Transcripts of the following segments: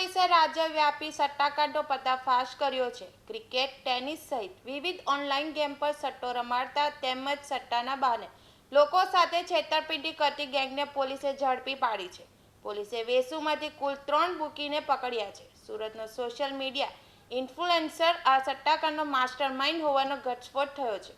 પોલીસે રાજ્યવ્યાપી સટ્ટાકાંડનો પર્દાફાશ કર્યો છે. ક્રિકેટ, ટેનિસ સહિત વિવિધ ઓનલાઈન ગેમ પર સટ્ટો રમાડતા તેમજ સટ્ટાના બહાને લોકો સાથે છેતરપિંડી કરતી ગેંગને પોલીસે ઝડપી પાડી છે. પોલીસે વેસુમાંથી કુલ ત્રણ બુકીને પકડ્યા છે. સુરતનો સોશિયલ મીડિયા ઇન્ફ્લુએન્સર આ સટ્ટાકાંડનો માસ્ટર માઇન્ડ હોવાનો ઘટસ્ફોટ થયો છે.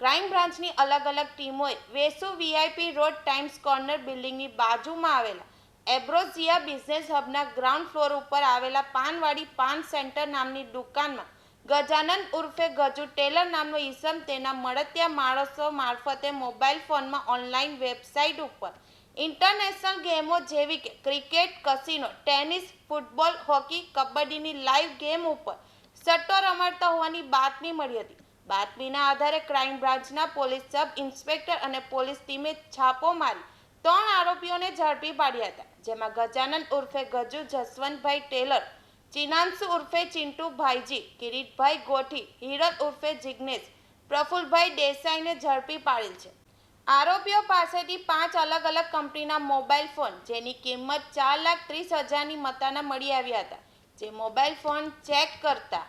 ક્રાઇમ બ્રાન્ચની અલગ અલગ ટીમોએ Vesu VIP road Times corner બિલ્ડિંગની બાજુમાં આવેલા એબ્રોઝિયા બિઝનેસ હબના ગ્રાઉન્ડ ફ્લોર ઉપર આવેલા પાનવાડી પાન સેન્ટર નામની દુકાનમાં ગજાનંદ ઉર્ફે ગજુ ટેલર નામનો ઈસમ તેના મળતિયા માણસો મારફતે મોબાઈલ ફોનમાં ઓનલાઈન વેબસાઇટ ઉપર ઇન્ટરનેશનલ ગેમો જેવી કે cricket, casino, tennis, football, hockey, કબડ્ડીની live game ઉપર સટ્ટો રમાડતા હોવાની બાતમી મળી હતી. બાતમીના આધારે ક્રાઇમ બ્રાન્ચના પોલીસ સબ ઇન્સ્પેક્ટર અને પોલીસ ટીમે છાપો મારી ત્રણ આરોપીઓને ઝડપી પાડ્યા હતા, જેમાં ગજાનંદ ઉર્ફે ગજુ, જસવંતભાઈ ટેલર, ચિનાંશુ ઉર્ફે ચિંટુ ભાઈજી કિરીટભાઈ ગોઠી, હિરલ ઉર્ફે જિગ્નેશ, પ્રફુલભાઈ દેસાઈને ઝડપી પાડેલ છે. આરોપીઓ પાસેથી પાંચ અલગ અલગ કંપનીના મોબાઈલ ફોન, જેની કિંમત ચાર લાખ ત્રીસ હજારની મતાના મળી આવ્યા હતા, જે મોબાઈલ ફોન ચેક કરતા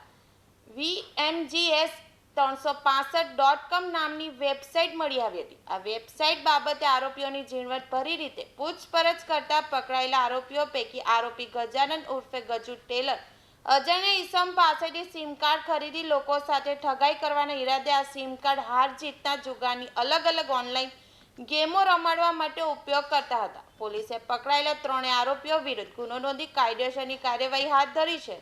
વીએનજીએસ ત્રણસો પાસઠ ડોટ કોમ નામની વેબસાઇટ મળી આવી હતી. આ વેબસાઇટ બાબતે આરોપીઓની ઝીણવટભરી રીતે પૂછપરછ કરતા પકડાયેલા આરોપીઓ પૈકી આરોપી ગજાનંદ ઉર્ફે ગજુ ટેલર અજયને ઈસમ પાસેથી સિમ કાર્ડ ખરીદી લોકો સાથે ઠગાઈ કરવાના ઈરાદે આ સિમ કાર્ડ હાર જીતના જુગારની અલગ અલગ ઓનલાઈન ગેમો રમાડવા માટે ઉપયોગ કરતા હતા. પોલીસે પકડાયેલા ત્રણેય આરોપીઓ વિરુદ્ધ ગુનો નોંધી કાયદેસરની કાર્યવાહી હાથ ધરી છે.